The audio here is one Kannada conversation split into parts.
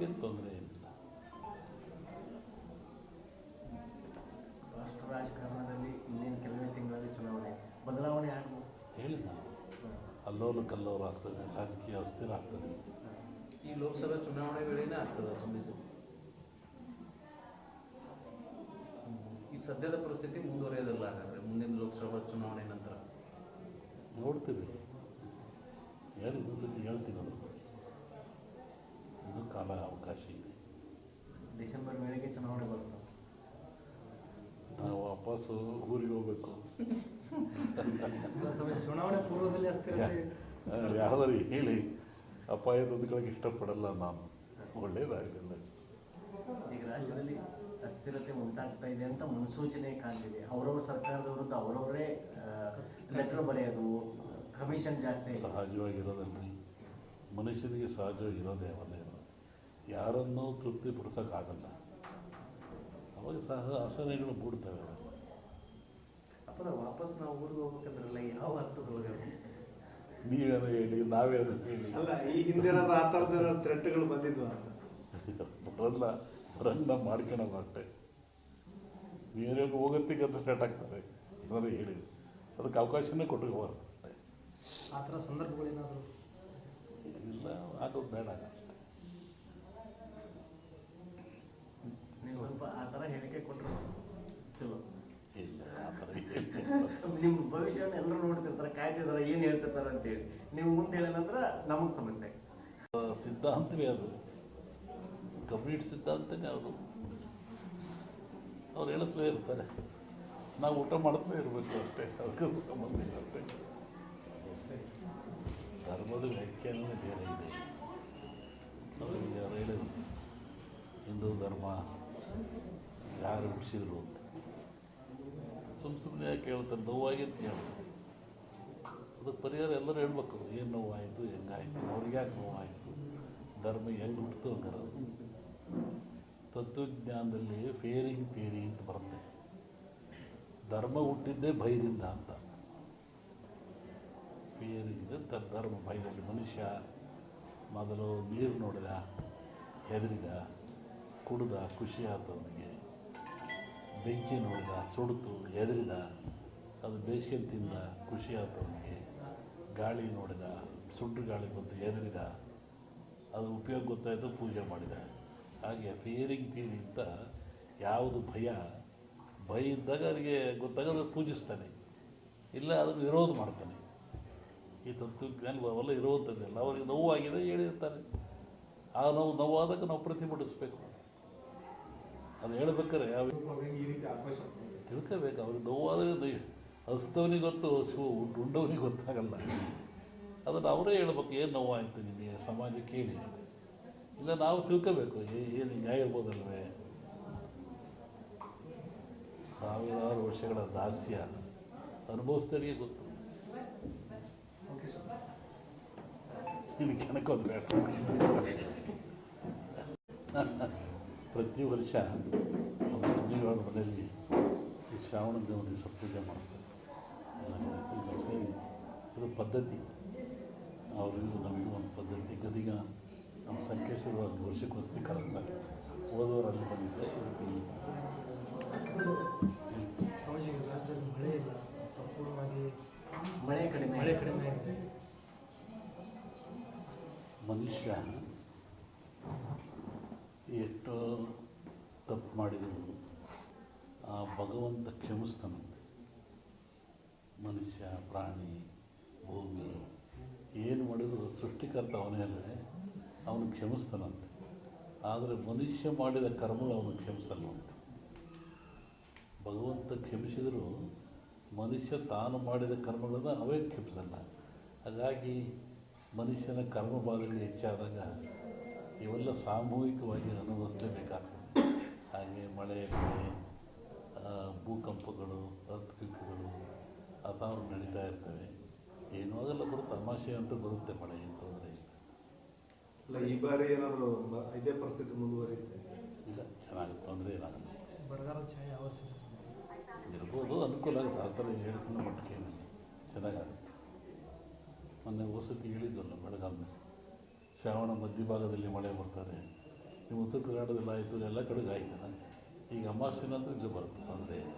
ಅದಕ್ಕೇನು ತೊಂದರೆ ಇಲ್ಲ. ರಾಷ್ಟ್ರ ರಾಜಕಾರಣದಲ್ಲಿ ಇನ್ನೇನು ಕೆಲವೇ ತಿಂಗಳಲ್ಲಿ ಚುನಾವಣೆ ಬದಲಾವಣೆ ಹೇಳಿದ ಅಲ್ಲೋಲು ಕಲ್ಲೋಲು ಆಗ್ತದೆ ರಾಜಕೀಯ ಅಸ್ಥಿರ ಆಗ್ತದೆ. ಈ ಲೋಕಸಭಾ ಚುನಾವಣೆ ವೇಳೆನೇ ಆಗ್ತದೆ ಸುಮ್ಮನೆ ಈ ಸದ್ಯದ ಪರಿಸ್ಥಿತಿ ಮುಂದುವರಿಯೋದಿಲ್ಲ ಹಾಗಾದ್ರೆ ಮುಂದಿನ ಲೋಕಸಭಾ ಚುನಾವಣೆ ನಂತರ. ನೋಡ್ತೀವಿ. ಹೇಳಿ ಇನ್ನೊಂದು ಸತಿ ಹೇಳ್ತೀನಿ ಅದ್ರ ಕಾಲ ಅವಕಾಶ ಇದೆ. ಡಿಸೆಂಬರ್ ವೇಳೆಗೆ ಚುನಾವಣೆ ಬರುತ್ತೆ? ನಾವು ವಾಪಸ್ಸು ಊರಿಗೆ ಹೋಗ್ಬೇಕು. ಚುನಾವಣೆ ಪೂರ್ವದಲ್ಲಿ ಯಾವ್ದಾರು ಹೇಳಿ. ಅಪಾಯ ತಂದುಕೊಳ್ಳೋಕೆ ಇಷ್ಟಪಡಲ್ಲ ನಾನು. ಒಳ್ಳೇದಾಗಲಿಲ್ಲ. ಈಗ ರಾಜ್ಯದಲ್ಲಿ ಅಸ್ಥಿರತೆ ಉಂಟಾಗ್ತಾ ಇದೆ ಅಂತ ಮುನ್ಸೂಚನೆ ಕಾಣ್ತಿದೆ. ಅವರವ್ರ ಸರ್ಕಾರದ ವಿರುದ್ಧ ಅವರವರೇ ಲೆಟರ್ ಬರೆಯೋದು ಕಮಿಷನ್ ಜಾಸ್ತಿ ಸಹಜವಾಗಿರೋದಲ್ರಿ. ಮನುಷ್ಯನಿಗೆ ಸಹಜವಾಗಿರೋದೇ ಅವನ್ನೇ ಯಾರನ್ನೂ ತೃಪ್ತಿಪಡಿಸೋಕ್ಕಾಗಲ್ಲ ಅವಾಗ ಸಹ ಅಸಹನೆಗಳು ಮೂಡ್ತವೆ. ಅದನ್ನು ವಾಪಸ್ ನಾವು ಊರಿಗೆ ಹೋಗ್ಬೇಕಂದ್ರಲ್ಲ ಯಾವ ಅರ್ಥದೊಳಗೆ ನೀವೇನೋ ಹೇಳಿ ನಾವೇನೋ ಹೇಳಿ. ಅಲ್ಲ ಈ ಹಿಂದಿನ ಆ ಥರದ ಥ್ರೆಟ್ಗಳು ಬಂದಿದ್ವು? ಬರಲ್ಲ ಬರಲ್ಲ ಮಾಡ್ಕೊಳಲ್ಲ ಅಷ್ಟೇ ನೀವೇ ಹೋಗತ್ತಿಗೆ ಅಂತ ಸ್ಟಾರ್ಟ್ ಆಗ್ತದೆ. ಏನಾದ್ರು ಹೇಳಿ. ಅದಕ್ಕೆ ಅವಕಾಶನೇ ಕೊಟ್ಟು ಹೋಗ್ತಾರೆ ಆ ಥರ ಸಂದರ್ಭಗಳೇನಾದರೂ? ಇಲ್ಲ ಆಗೋದು ಬೇಡ. ನೀವು ಸ್ವಲ್ಪ ಆ ಥರ ಹೇಳಿಕೆ ಕೊಟ್ಟರು ಚಲೋ. ಇಲ್ಲ ಆ ಥರ ನಿಮ್ಮ ಭವಿಷ್ಯನ ಎಲ್ಲರೂ ನೋಡ್ತಿರ್ತಾರೆ ಕಾಯ್ತಿರ್ತಾರೆ ಏನು ಹೇಳ್ತಿರ್ತಾರೆ ಅಂತೇಳಿ. ನೀವು ಮುಂದೆ ಹೇಳಿದ ನಂತರ ನಮಗೆ ಸಮಸ್ಯೆ ಸಿದ್ಧಾಂತವೇ ಅದು. ಕಂಪ್ಲೀಟ್ ಸಿದ್ಧಾಂತನೇ ಅದು. ಅವ್ರು ಹೇಳುತ್ತಲೇ ಇರ್ತಾರೆ. ನಾವು ಊಟ ಮಾಡ್ತಲೇ ಇರಬೇಕು ಅಷ್ಟೇ. ಅದಕ್ಕೆ ಸಂಬಂಧ ಇಲ್ಲ ಅಷ್ಟೇ. ಧರ್ಮದ ವ್ಯಾಖ್ಯಾನವೇ ಬೇರೆ ಇದೆ. ಅವ್ರು ಹೇಳಿದ್ರು ಹಿಂದೂ ಧರ್ಮ ಯಾರು ಹುಟ್ಟಿಸಿದ್ರು ಅಂತ. ಸುಮ್ಮ ಸುಮ್ಮನೆ ಯಾಕೆ ಹೇಳ್ತಾರೆ ಅಂತ ಕೇಳ್ತಾರೆ ಅದಕ್ಕೆ ಪರಿಹಾರ ಎಲ್ಲರೂ ಹೇಳ್ಬೇಕು. ಏನು ನೋವಾಯಿತು, ಹೆಂಗಾಯಿತು, ಅವ್ರಿಗೆ ಯಾಕೆ ನೋವಾಯಿತು? ಧರ್ಮ ಹೆಂಗೆ ಹುಟ್ಟಿತು ಹಂಗಾರದು ತತ್ವಜ್ಞಾನದಲ್ಲಿ ಫೇರಿಂಗ್ ಥಿಯರಿ ಅಂತ ಬರುತ್ತೆ. ಧರ್ಮ ಹುಟ್ಟಿದ್ದೇ ಭಯದಿಂದ ಅಂತ. ಫೇರಿಂಗ್ ತ, ಧರ್ಮ ಭಯದಲ್ಲಿ ಮನುಷ್ಯ ಮೊದಲು ನೀರು ನೋಡಿದ, ಹೆದರಿದ ಕುಡ್ದ ಖುಷಿ ಆಯ್ತು ಅವನಿಗೆ. ಬೆಂಕಿ ನೋಡಿದ, ಸುಡ್ತು ಎದುರಿದ ಅದು ಬೇಸಿಗೆ ತಿಂದ ಖುಷಿ ಆಯ್ತು ಅವನಿಗೆ. ಗಾಳಿ ನೋಡಿದ ಸುಡ್ಡು ಗಾಳಿ ಬಂತು ಎದುರಿದ ಅದು ಉಪಯೋಗ ಗೊತ್ತಾಯಿತು, ಪೂಜೆ ಮಾಡಿದ. ಹಾಗೆ ಫಿಯರಿಂಗ್ ತೀರಿ ಅಂತ ಯಾವುದು ಭಯ ಭಯ ಇದ್ದಾಗ ಅವರಿಗೆ ಗೊತ್ತಾಗೋದು ಪೂಜಿಸ್ತಾನೆ. ಇಲ್ಲ ಅದನ್ನು ವಿರೋಧ ಮಾಡ್ತಾನೆ. ಈ ತತ್ವಜ್ಞಾನ ಅವೆಲ್ಲ ಇರುವಂಥದ್ದೆಲ್ಲ ಅವರಿಗೆ ನೋವಾಗಿದೆ ಹೇಳಿರ್ತಾರೆ. ಆ ನೋವು ನೋವಾದಾಗ ನಾವು ಪ್ರತಿಭಟಿಸ್ಬೇಕು. ಅದು ಹೇಳ್ಬೇಕಾರೆ ಯಾವ ತಿಳ್ಕೋಬೇಕು, ಅವ್ರಿಗೆ ನೋವಾದರೆ ಹಸ್ತವನಿಗೆ ಗೊತ್ತು ಸು ಉಂಡವನಿಗೆ ಗೊತ್ತಾಗಲ್ಲ. ಅದನ್ನು ಅವರೇ ಹೇಳ್ಬೇಕು, ಏನು ನೋವಾಯಿತು ನಿಮಗೆ ಸಮಾಜಕ್ಕೆ ಕೇಳಿ. ಇಲ್ಲ, ನಾವು ತಿಳ್ಕೋಬೇಕು ಏನು ಹಿಂಗೆ ಆಗಿರ್ಬೋದಲ್ವೇ? ಸಾವಿರಾರು ವರ್ಷಗಳ ದಾಸ್ಯ ಅನುಭವಿಸ್ತಾರಿಗೆ ಗೊತ್ತು. ನಿನಗೆ ಕೆಣಕೋದು ಬೇಡ. ಪ್ರತಿ ವರ್ಷ ಒಂದು ಸಂಜೆಗಳ ಮನೆಯಲ್ಲಿ ಈ ಶ್ರಾವಣ ದೇವ ದಿವಸ ಪೂಜೆ ಮಾಡಿಸ್ತಾರೆ. ಇದು ಸೇರಿ ಇದು ಪದ್ಧತಿ. ಅವರಿಂದ ನಮಗೂ ಒಂದು ಪದ್ಧತಿ. ಗದಿಗ ನಮ್ಮ ಸಂಕೇಶ್ವರ ಒಂದು ವರ್ಷಕ್ಕೋಸ್ಕರ ಕರೆಸ್ತಾರೆ. ಹೋದವರು ಅಲ್ಲಿ ಬಂದಿದ್ದೆ ಸ್ವಾಮೀಜಿ ರಾಜ್ಯದಲ್ಲಿ ಮಳೆ ಇಲ್ಲ. ಸಂಪೂರ್ಣವಾಗಿ ಮಳೆ ಕಡಿಮೆ ಮಳೆ ಕಡಿಮೆ ಆಗಿದೆ. ಮನುಷ್ಯ ಎಷ್ಟು ತಪ್ಪು ಮಾಡಿದರು. ಆ ಭಗವಂತ ಕ್ಷಮಿಸ್ತಾನಂತೆ. ಮನುಷ್ಯ, ಪ್ರಾಣಿ, ಭೂಮಿ, ಏನು ಮಾಡಿದ್ರು ಸೃಷ್ಟಿಕರ್ತ ಅವನೇ ಅಲ್ಲದೆ ಅವನು ಕ್ಷಮಿಸ್ತಾನಂತೆ. ಆದರೆ ಮನುಷ್ಯ ಮಾಡಿದ ಕರ್ಮಗಳು ಅವನು ಅಂತ ಭಗವಂತ ಕ್ಷಮಿಸಿದರೂ ಮನುಷ್ಯ ತಾನು ಮಾಡಿದ ಕರ್ಮಗಳನ್ನು ಅವೇ ಕ್ಷಮಿಸಲ್ಲ. ಹಾಗಾಗಿ ಮನುಷ್ಯನ ಕರ್ಮ ಬಾಧೆಗಳು ಹೆಚ್ಚಾದಾಗ ಇವೆಲ್ಲ ಸಾಮೂಹಿಕವಾಗಿ ಅನುಭವಿಸಲೇಬೇಕಾಗ್ತದೆ ಹಾಗೆ ಮಳೆ ಬೆಳೆ ಭೂಕಂಪಗಳು ಅರ್ಥಕ್ವಿಕ್ಗಳು ಅಥಾರು ನಡೀತಾ ಇರ್ತವೆ. ಏನೂ ಆಗಲ್ಲ ಬರುತ್ತೆ ತಮಾಷೆ ಅಂತ ಬರುತ್ತೆ ಮಳೆ ಏನು ತೊಂದರೆ ಇಲ್ಲ. ಈ ಬಾರಿ ಏನಾದರೂ ಇದೇ ಪರಿಸ್ಥಿತಿ ಮುಂದುವರಿಯುತ್ತೆ? ಇಲ್ಲ ಚೆನ್ನಾಗುತ್ತೆ ತೊಂದರೆ ಏನಾಗಲ್ಲ ಇರ್ಬೋದು ಅನುಕೂಲ ಆಗುತ್ತೆ. ಆ ಥರ ಹೇಳ್ಕೊಂಡು ಮಟ್ಟಕ್ಕೆ ಏನಿಲ್ಲ ಚೆನ್ನಾಗಾಗುತ್ತೆ. ಮೊನ್ನೆ ವಸತಿ ಹೇಳಿದ್ವಲ್ಲ ಬೆಳಗಾವಿನಲ್ಲಿ ಶ್ರಾವಣ ಮಧ್ಯಭಾಗದಲ್ಲಿ ಮಳೆ ಬರ್ತದೆ. ಈ ಉತ್ತರ ಕರ್ನಾಟಕದಲ್ಲಿ ಆಯಿತು ಎಲ್ಲ ಕಡೆಗೆ ಆಯ್ತಲ್ಲ ಈಗ ಅಮಾವಾಸ್ಯೆ ನಂತರ ಇಲ್ಲಿ ಬರುತ್ತೆ ತೊಂದರೆ ಇಲ್ಲ.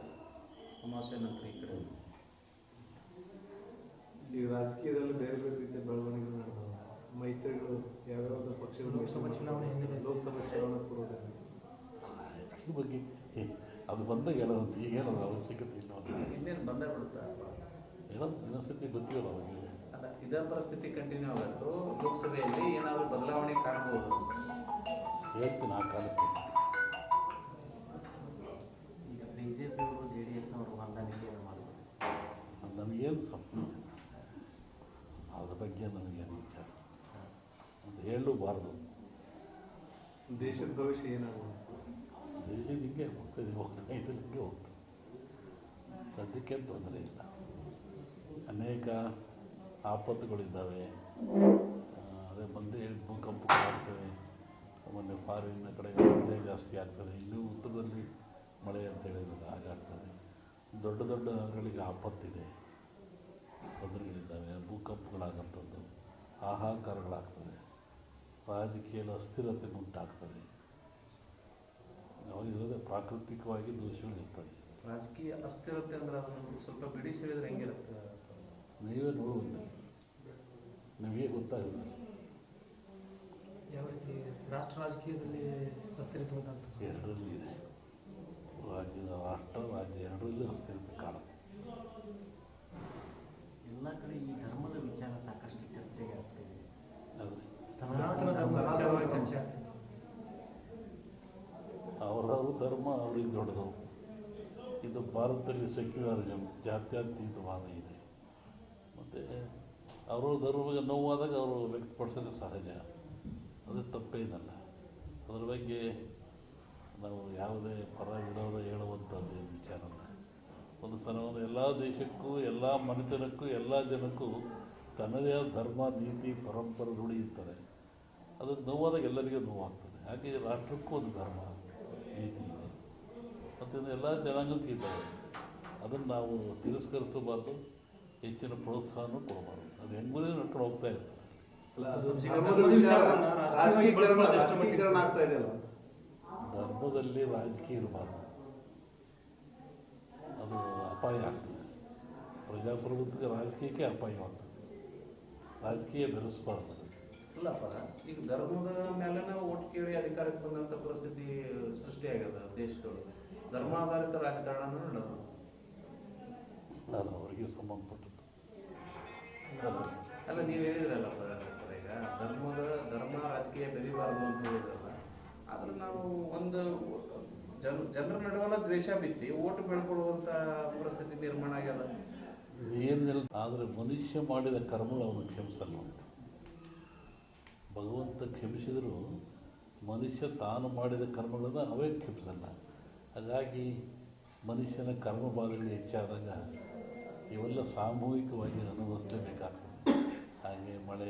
ಅಮಾವಾಸ್ಯೆ ನಂತರ ಈ ಕಡೆ. ಈಗ ರಾಜಕೀಯದಲ್ಲಿ ಬೇರೆ ಬೇರೆ ರೀತಿಯ ಬೆಳವಣಿಗೆಗಳು ನಡೆದವು. ಮೈತ್ರಿಗಳು ಯಾವ್ಯಾವ ಪಕ್ಷಗಳು ಲೋಕಸಭಾ ಚುನಾವಣೆ ಹಿನ್ನೆಲೆ. ಲೋಕಸಭಾ ಚುನಾವಣೆ ಪೂರ್ವದಲ್ಲಿ ರಾಜಕೀಯ ಬಗ್ಗೆ ಅದು ಬಂದಾಗ ಹೇಳೋದು ಈಗೇನೋ ಅವಶ್ಯಕತೆ ಇಲ್ಲ. ಇನ್ನೇನು ಬಂದಾಗ ಬಿಡುತ್ತಾ? ಹೇಳೋದು ಇನ್ನೊಂದ್ಸತಿ ಗೊತ್ತಿಲ್ಲ ಅವಾಗ ಇದೇ ಪರಿಸ್ಥಿತಿ ಕಂಟಿನ್ಯೂ ಆಗತ್ತು ಲೋಕಸಭೆಯಲ್ಲಿ ಏನಾದರೂ ಬದಲಾವಣೆ ಕಾಣಬಹುದು? ಹೇಳ್ತೀನಿ ಆ ಕಾಲಕ್ಕೆ. ಈಗ ಬಿ ಜೆ ಡಿ ಎಸ್ ಅವರು ಹೊಂದಾಣಿಕೆ ಮಾಡ್ಬೋದು ಅದು ನಮಗೇನು ಸಂಬಂಧ ಇಲ್ಲ. ಅದ್ರ ಬಗ್ಗೆ ನಮಗೇನು ವಿಚಾರ ಅಂತ ಹೇಳಲೂಬಾರ್ದು ದೇಶದ ಭವಿಷ್ಯ ಏನಾಗುತ್ತೆ ದೇಶ ನಿಮಗೆ ಹೋಗ್ತದೆ ಹೋಗ್ತಾ ಇದ್ರೆ ಹಿಂಗೆ ಹೋಗ್ತದೆ. ಸದ್ಯಕ್ಕೆ ತೊಂದರೆ ಇಲ್ಲ. ಅನೇಕ ಆಪತ್ತುಗಳಿದ್ದಾವೆ. ಅದೇ ಬಂದೇ ಹೇಳಿದ ಭೂಕಂಪಗಳಾಗ್ತವೆ. ಮೊನ್ನೆ ಫಾರಿನ್ನ ಕಡೆ ಮಳೆ ಜಾಸ್ತಿ ಆಗ್ತದೆ. ಇಲ್ಲಿ ಉತ್ತರದಲ್ಲಿ ಮಳೆ ಅಂತ ಹೇಳಿದ್ರೆ ಹಾಗಾಗ್ತದೆ ದೊಡ್ಡ ದೊಡ್ಡ ನಗರಗಳಿಗೆ ಆಪತ್ತಿದೆ. ತೊಂದರೆಗಳಿದ್ದಾವೆ. ಭೂಕಂಪಗಳಾಗಂಥದ್ದು ಹಾಹಾಕಾರಗಳಾಗ್ತದೆ. ರಾಜಕೀಯದ ಅಸ್ಥಿರತೆ ಉಂಟಾಗ್ತದೆ. ಅವಾಗ ಇರೋದೇ ಪ್ರಾಕೃತಿಕವಾಗಿ ದೋಷಗಳು ಇರ್ತದೆ ರಾಜಕೀಯ ಅಸ್ಥಿರತೆ ಅಂದ್ರೆ ಅದನ್ನು ಸ್ವಲ್ಪ ಹೇಳಿದ್ರೆ ಹೆಂಗಿರುತ್ತೆ? ನೀವೇ ನೋಡುವಂತ. ನಮಗೆ ಗೊತ್ತಾಗಲ್ಲ. ಯಾವ ರೀತಿ ರಾಷ್ಟ್ರ ರಾಜಕೀಯದಲ್ಲಿ ಅಸ್ಥಿರತೆ ಉಂಟಾಗ್ತದೆ ಸರ್? ಎರಡರಲ್ಲೂ ಇದೆ. ರಾಜ್ಯದ ರಾಷ್ಟ್ರ ರಾಜ್ಯ ಎರಡರಲ್ಲೂ ಅಸ್ಥಿರತೆ ಕಾಣುತ್ತೆ. ಎಲ್ಲ ಕಡೆ ಈ ಧರ್ಮದ ವಿಚಾರ ಸಾಕಷ್ಟು ಚರ್ಚೆಗೆ ಆಗ್ತಿದೆ ಚರ್ಚೆ ಅವರವ್ರ ಧರ್ಮ ಅವ್ರಿಗೆ ದೊಡ್ಡದು. ಇದು ಭಾರತದಲ್ಲಿ ಸೆಕ್ಯುಲರಿಸಮ್ ಜಾತ್ಯತೀತವಾದ ಇದೆ. ಮತ್ತು ಅವರು ಧರ್ಮದ ನೋವಾದಾಗ ಅವರು ವ್ಯಕ್ತಪಡಿಸೋದು ಸಹಜ. ಅದು ತಪ್ಪೇನಲ್ಲ ಅದ್ರ ಬಗ್ಗೆ ನಾವು ಯಾವುದೇ ಪರ ವಿರೋಧ ಹೇಳುವಂಥದ್ದು ವಿಚಾರ ಒಂದು ಸಲ ಒಂದು ಎಲ್ಲ ದೇಶಕ್ಕೂ, ಎಲ್ಲ ಮನೆತನಕ್ಕೂ, ಎಲ್ಲ ಜನಕ್ಕೂ ತನ್ನದೇ ಆದ ಧರ್ಮ, ನೀತಿ, ಪರಂಪರೆ ರೂಢಿ ಇರ್ತದೆ ಅದು ನೋವಾದಾಗ ಎಲ್ಲರಿಗೂ ನೋವಾಗ್ತದೆ. ಹಾಗೆ ರಾಷ್ಟ್ರಕ್ಕೂ ಒಂದು ಧರ್ಮ, ನೀತಿ ಇದೆ. ಮತ್ತು ಎಲ್ಲ ಜನಾಂಗಕ್ಕೂ ಇದ್ದಾವೆ ಅದನ್ನು ನಾವು ತಿರಸ್ಕರಿಸಬಾರ್ದು ಹೆಚ್ಚಿನ ಪ್ರೋತ್ಸಾಹನೂ ಕೊಡಬಾರ್ದು. ಅದು ಹೆಂಗುದೇ ನಡ್ಕೊಂಡು ಹೋಗ್ತಾ ಇರ್ತದೆ ಧರ್ಮದಲ್ಲಿ ರಾಜಕೀಯ ಇರಬಾರ್ದು. ಅದು ಅಪಾಯ ಆಗ್ತದೆ. ಪ್ರಜಾಪ್ರಭುತ್ವಕ್ಕೆ ರಾಜಕೀಯಕ್ಕೆ ಅಪಾಯವಾಗ್ತದೆ ರಾಜಕೀಯ ಬೆರೆಸಬಾರ್ದು. ಇಲ್ಲಪ್ಪ ಈಗ ಧರ್ಮದ ಮೇಲೆ ಓಟ್ ಕೇಳಿ ಅಧಿಕಾರಕ್ಕೆ ಬಂದಂತ ಪರಿಸ್ಥಿತಿ ಸೃಷ್ಟಿಯಾಗ್ಯದ ದೇಶದೊಳಗೆ. ಧರ್ಮಾಧಾರಿತ ರಾಜಕಾರಣ ಆಧಾರಿತ ಅದು ಅವರಿಗೆ ಸಂಬಂಧಪಟ್ಟದ್ದು. ಅಲ್ಲ, ನೀವು ಹೇಳಿದ್ರಲ್ಲ ಈಗ ಧರ್ಮದ, ಧರ್ಮ ರಾಜಕೀಯ ಬೆರಿಬಾರದು ಅಂತ ಹೇಳಿದ್ರಲ್ಲ, ಆದ್ರೆ ನಾವು ಒಂದು ಜನ, ಜನರ ನಡುವಲ್ಲ ದ್ವೇಷ ಬಿತ್ತಿ ಓಟು ಬೆಳ್ಕೊಳ್ಳುವಂತ ಪರಿಸ್ಥಿತಿ ನಿರ್ಮಾಣ ಆಗ್ಯದ. ಏನಿಲ್ಲ, ಆದರೆ ಮನುಷ್ಯ ಮಾಡಿದ ಕರ್ಮಗಳು ಅವನು ಕ್ಷಮಿಸಲ್ಲ ಅಂತ. ಭಗವಂತ ಕ್ಷಮಿಸಿದರೂ ಮನುಷ್ಯ ತಾನು ಮಾಡಿದ ಕರ್ಮಗಳನ್ನು ಅವೇ ಕ್ಷಮಿಸಲ್ಲ. ಹಾಗಾಗಿ ಮನುಷ್ಯನ ಕರ್ಮ ಬಾಧೆಗಳು ಹೆಚ್ಚಾದಾಗ ಇವೆಲ್ಲ ಸಾಮೂಹಿಕವಾಗಿ ಅನುಭವಿಸಲೇಬೇಕಾಗ್ತದೆ ಹಾಗೆ ಮಳೆ